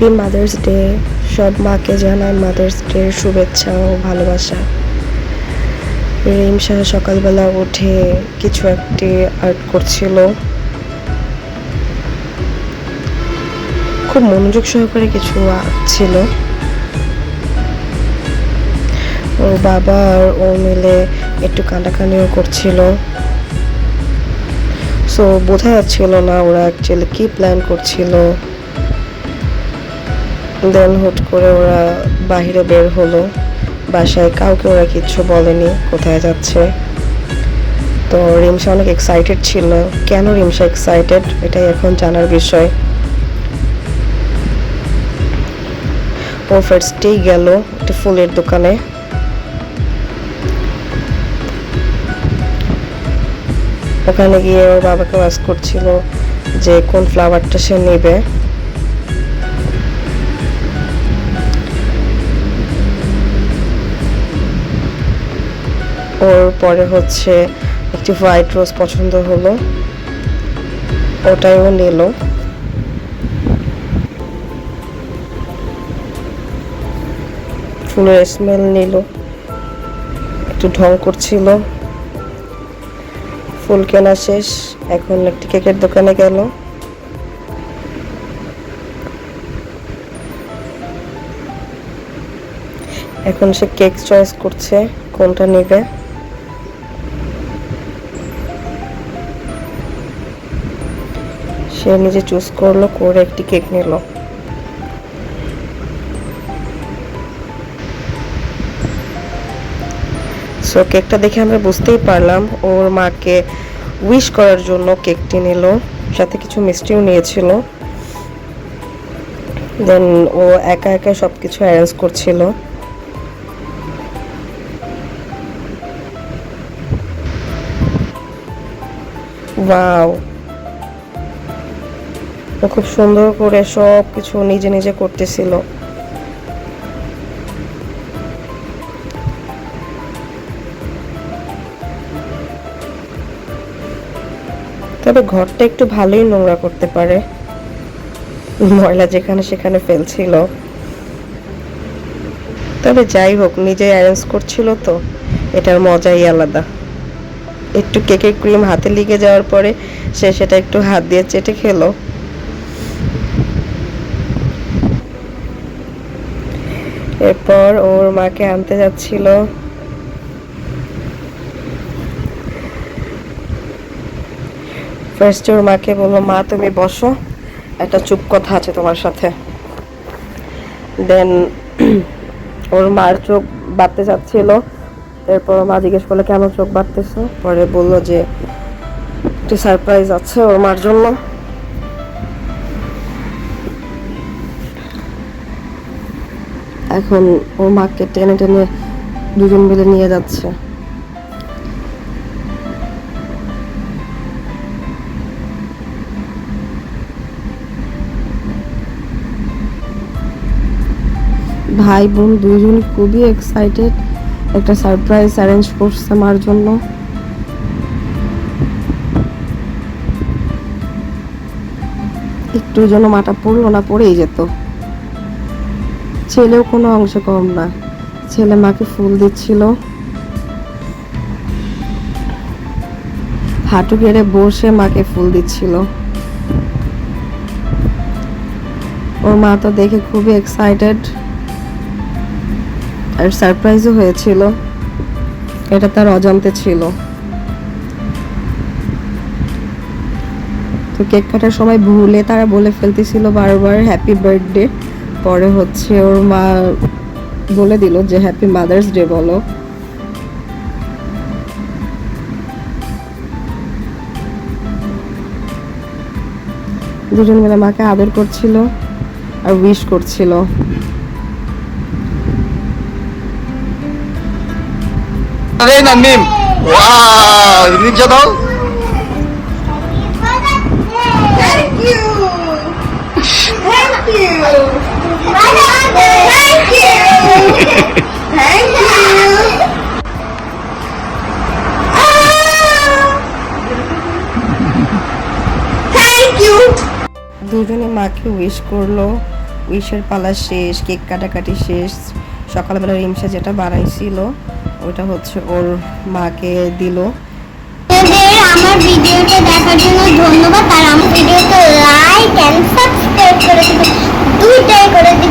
Happy mother's day সব মাকে জানাই মাদার্স ডে শুভেচ্ছা ও ভালোবাসা। রিম শাহ সকালবেলা উঠে কিছু একটি আর্ট করছিল। খুব মনোযোগ সহকারে কিছু আঁকছিল। ওর বাবা আর ও মিলে একটু কান্নাকানিও করছিল। সো বোঝা যাচ্ছিল না ওরা অ্যাকচুয়ালি কি প্ল্যান করছিল। দেন হুট করে ওরা বাইরে বের হলো। বাসায় কাউকে ওরা কিচ্ছু বলেনি, কোথায় যাচ্ছে। তো রিমসা অনেক এক্সাইটেড ছিল। কেন রিমসা এক্সাইটেড এটাই এখন জানার বিষয়। ও ফার্স্টেই গেল একটা ফুলের দোকানে। ওখানে গিয়ে ওর বাবাকে ওয়াজ করছিল যে কোন ফ্লাওয়ারটা সে নেবে। ওর পরে হচ্ছে একটি হোয়াইট রোজ পছন্দ হলো। ওটাই ও নিল। ফুলের স্মেল নিল। একটু ঢং করছিল। ফুল কেনা শেষ। এখন একটি কেকের দোকানে গেল। এখন সে কেক চয়েস করছে, কোনটা নেবে? সে নিজে চুজ করল, করে একটি কেক নিল। সো কেকটা দেখে আমরা বুঝতেই পারলাম, ওর মাকে উইশ করার জন্য কেকটি নিল, সাথে কিছু মিষ্টিও নিয়েছিল। দেন ও একা একা সব কিছু অ্যারেঞ্জ করছিল। ওয়াও খুব সুন্দর করে সব কিছু নিজে নিজে করতেছিল। তবে ঘরটা একটু ভালোই নোংরা করতে পারে। ময়লা যেখানে সেখানে ফেলছিল। তবে যাই হোক নিজে অ্যারেঞ্জ করছিল তো। এটার মজাই আলাদা। একটু কেকের ক্রিম হাতে লেগে যাওয়ার পরে সে সেটা একটু হাত দিয়ে চেটে খেলো। এরপর ওর মাকে আনতে যাচ্ছিল। ফার্স্ট ওর মাকে বলল, মা, তুমি বসো, একটা চুপ কথা আছে তোমার সাথে। দেন ওর মার চোখ বাড়তে যাচ্ছিল। এরপর মা জিজ্ঞেস করল, কেন চোখ বাঁধতেছো পরে বলল যে, একটু সারপ্রাইজ আছে ওর মার জন্য। এখন ওর মাকে টেনে টেনে দুজন মিলে নিয়ে যাচ্ছে। ভাই বোন দুইজন খুবই এক্সাইটেড একটা সারপ্রাইজ অ্যারেঞ্জ করছে আমার জন্য। একটু যেন মাটা পড়ল না, পড়েই যেত। ছেলেও কোনো অংশ কম না। ছেলে মাকে ফুল দিচ্ছিল। হাঁটু গেড়ে বসে মাকে ফুল দিচ্ছিল। ওর মা তো দেখে খুবই এক্সাইটেড আর সারপ্রাইজও হয়েছিল। এটা তার অজান্তে ছিল। তো কেক কাটার সময় ভুলে তারা বলে ফেলতেছিল বারবার হ্যাপি বার্থডে পরে হচ্ছে ওর মা বলে দিল যে হ্যাপি মাদার্স ডে বলো। দুজন মিলে মাকে আদর করছিল আর উইশ করছিল। আরে নিচে দাও Ah! দুজনে মাকে উইশ করল। উইশের পালা শেষ কেক কাটাকাটি শেষ। সকালবেলা রিমসা যেটা বানাইছিল ওটা হচ্ছে ওর মাকে দিল। আমার ভিডিওটা দেখার জন্য ধন্যবাদ আর আমার ভিডিওটা লাইক এন্ড সাবস্ক্রাইব করে দিবেন। দুইটাই করে দিবেন।